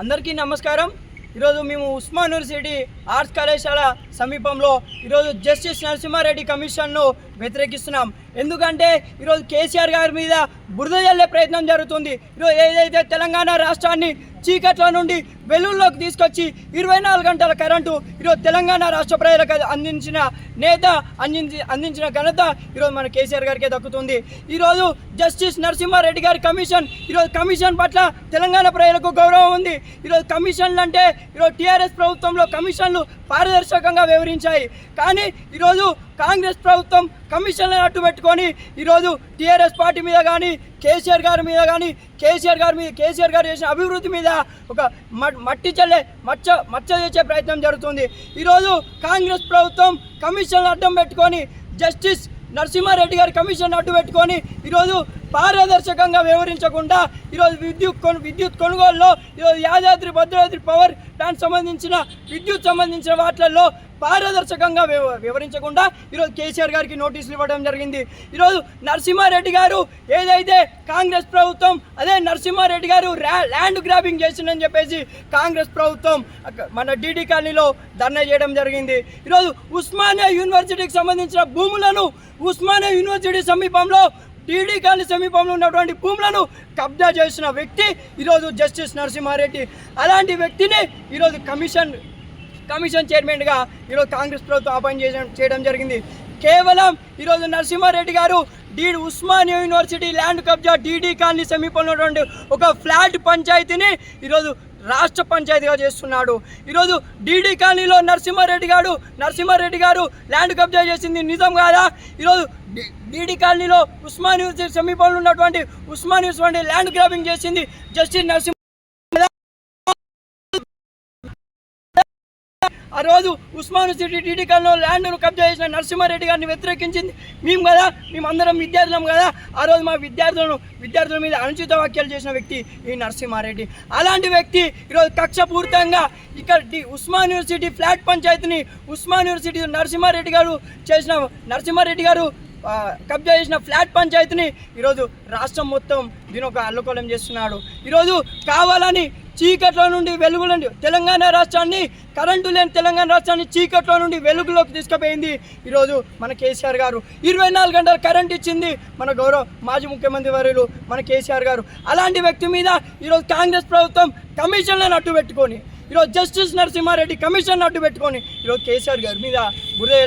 అందరికీ నమస్కారం. ఈరోజు మేము ఉస్మాన్ యూనివర్సిటీ ఆర్ట్స్ కళాశాల సమీపంలో ఈరోజు జస్టిస్ నరసింహారెడ్డి కమిషన్ను వ్యతిరేకిస్తున్నాం. ఎందుకంటే ఈరోజు కేసీఆర్ గారి మీద బురద జల్లే ప్రయత్నం జరుగుతుంది. ఈరోజు ఏదైతే తెలంగాణ రాష్ట్రాన్ని చీకట్ల నుండి వెలుగులోకి తీసుకొచ్చి ఇరవై నాలుగు గంటల కరెంటు ఈరోజు తెలంగాణ రాష్ట్ర ప్రజలకు అందించిన నేత అందించి అందించిన ఘనత ఈరోజు మన కేసీఆర్ గారికే దక్కుతుంది. ఈరోజు జస్టిస్ నరసింహారెడ్డి గారి కమిషన్ ఈరోజు కమిషన్ పట్ల తెలంగాణ ప్రజలకు గౌరవం ఉంది. ఈరోజు కమిషన్లు అంటే ఈరోజు టీఆర్ఎస్ ప్రభుత్వంలో కమిషన్లు పారదర్శకంగా వివరించాయి. కానీ ఈరోజు కాంగ్రెస్ ప్రభుత్వం కమిషన్లను అడ్డు పెట్టుకొని ఈరోజు టీఆర్ఎస్ పార్టీ మీద కానీ కేసీఆర్ గారి మీద కానీ కేసీఆర్ గారి మీద కేసీఆర్ గారు చేసిన అభివృద్ధి మీద ఒక మట్టి చల్లే మచ్చ మచ్చ చేసే ప్రయత్నం జరుగుతుంది. ఈరోజు కాంగ్రెస్ ప్రభుత్వం కమిషన్లు అడ్డం పెట్టుకొని జస్టిస్ నరసింహారెడ్డి గారి కమిషన్ అడ్డు పెట్టుకొని ఈరోజు పారదర్శకంగా వ్యవహరించకుండా ఈరోజు విద్యుత్ కొను విద్యుత్ కొనుగోలులో ఈరోజు యాదాద్రి భద్రాద్రి పవర్ ప్లాంట్ సంబంధించిన విద్యుత్ సంబంధించిన వాటిల్లో పారదర్శకంగా వివ- వివరించకుండా ఈరోజు కేసీఆర్ గారికి నోటీసులు ఇవ్వడం జరిగింది. ఈరోజు నరసింహారెడ్డి గారు ఏదైతే కాంగ్రెస్ ప్రభుత్వం అదే నరసింహారెడ్డి గారు ల్యాండ్ గ్రాబింగ్ చేసిందని చెప్పేసి కాంగ్రెస్ ప్రభుత్వం మన డీడీ కాలనీలో ధర్నా చేయడం జరిగింది. ఈరోజు ఉస్మానియా యూనివర్సిటీకి సంబంధించిన భూములను ఉస్మానియా యూనివర్సిటీ సమీపంలో టీడీ కాలనీ సమీపంలో ఉన్నటువంటి భూములను కబ్జా చేసిన వ్యక్తి ఈరోజు జస్టిస్ నరసింహారెడ్డి. అలాంటి వ్యక్తిని ఈరోజు కమిషన్ కమిషన్ చైర్మన్గా ఈరోజు కాంగ్రెస్ ప్రభుత్వం అపాయింట్ చేయడం చేయడం జరిగింది. కేవలం ఈరోజు నరసింహారెడ్డి గారు డీ ఉస్మానియా యూనివర్సిటీ ల్యాండ్ కబ్జా డీడీ కాలనీ సమీపంలో ఉన్నటువంటి ఒక ఫ్లాట్ పంచాయతీని ఈరోజు రాష్ట్ర పంచాయతీగా చేస్తున్నాడు. ఈరోజు డీడీ కాలనీలో నరసింహారెడ్డి గారు నరసింహారెడ్డి గారు ల్యాండ్ కబ్జా చేసింది నిజం కాదా? ఈరోజు డీడీ కాలనీలో ఉస్మాన్ సమీపంలో ఉన్నటువంటి ఉస్మాన్ యూనివర్సిటీ ల్యాండ్ గ్రాబింగ్ చేసింది జస్టిస్ నరసింహ ఆ రోజు ఉస్మాన్ సిటీ టీడీ కాలంలో ల్యాండ్ను కబ్జా చేసిన నరసింహారెడ్డి గారిని వ్యతిరేకించింది. మేము కదా మేము అందరం విద్యార్థులం కదా. ఆ రోజు మా విద్యార్థులను విద్యార్థుల మీద అనుచిత వ్యాఖ్యలు చేసిన వ్యక్తి ఈ నరసింహారెడ్డి. అలాంటి వ్యక్తి ఈరోజు కక్షపూరితంగా ఇక్కడ డి- ఉస్మాన్ యూనివర్సిటీ ఫ్లాట్ పంచాయతీని ఉస్మాన్ యూనివర్సిటీ నరసింహారెడ్డి గారు చేసిన నరసింహారెడ్డి గారు కబ్జా చేసిన ఫ్లాట్ పంచాయతీని ఈరోజు రాష్ట్రం మొత్తం దీని ఒక అల్లుకోలం చేస్తున్నాడు. ఈరోజు కావాలని చీకట్లో నుండి వెలుగులో తెలంగాణ రాష్ట్రాన్ని కరెంటు లేని తెలంగాణ రాష్ట్రాన్ని చీకట్లో నుండి వెలుగులోకి తీసుకుపోయింది ఈరోజు మన కేసీఆర్ గారు. ఇరవై నాలుగు గంటలు కరెంట్ ఇచ్చింది మన గౌరవ మాజీ ముఖ్యమంత్రి వర్యులు మన కేసీఆర్ గారు. అలాంటి వ్యక్తి మీద ఈరోజు కాంగ్రెస్ ప్రభుత్వం కమిషన్లను అడ్డు పెట్టుకొని ఈరోజు జస్టిస్ నరసింహారెడ్డి కమిషన్ అడ్డు పెట్టుకొని ఈరోజు కేసీఆర్ గారి మీద బురద